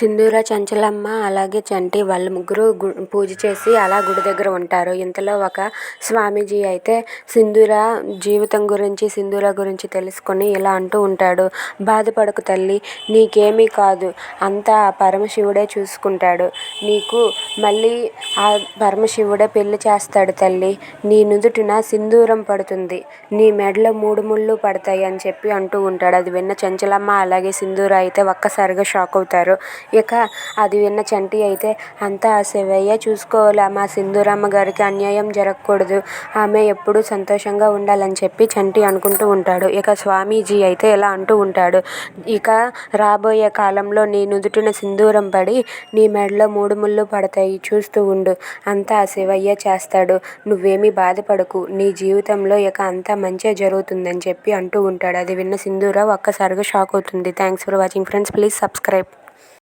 సింధూర చంచలమ్మ అలాగే చంటి వాళ్ళు ముగ్గురు పూజ చేసి అలా గుడి దగ్గర ఉంటారు. ఇంతలో ఒక స్వామీజీ అయితే సింధూర జీవితం గురించి సింధూర గురించి తెలుసుకొని ఇలా అంటూ ఉంటాడు. బాధపడకు తల్లి నీకేమీ కాదు. అంతా ఆ పరమశివుడే చూసుకుంటాడు. నీకు మళ్ళీ ఆ పరమశివుడే పెళ్ళి చేస్తాడు తల్లి. నీ నుదుటిన సింధూరం పడుతుంది. నీ మెడలో మూడు ముళ్ళు పడతాయి అని చెప్పి అంటూ ఉంటాడు. అది విన్న చంచలమ్మ అలాగే సింధూర అయితే ఒక్కసారిగా షాక్ అవుతారు. ఇక అది విన్న చంటి అయితే అంతా ఆ శివయ్య చూసుకోవాలి. మా సింధూరమ్మ గారికి అన్యాయం జరగకూడదు. ఆమె ఎప్పుడూ సంతోషంగా ఉండాలని చెప్పి చంటి అనుకుంటూ ఉంటాడు. ఇక స్వామీజీ అయితే ఇలా అంటూ ఉంటాడు. ఇక రాబోయే కాలంలో నీ నుదుటిన సింధూరం పడి నీ మెడలో మూడు ముళ్ళు పడతాయి. చూస్తూ ఉండు. అంతా ఆ శివయ్య చేస్తాడు. నువ్వేమీ బాధపడకు. నీ జీవితంలో ఇక అంతా మంచిగా జరుగుతుందని చెప్పి అంటూ ఉంటాడు. అది విన్న సింధూరావు ఒక్కసారిగా షాక్ అవుతుంది. Thanks for watching friends please subscribe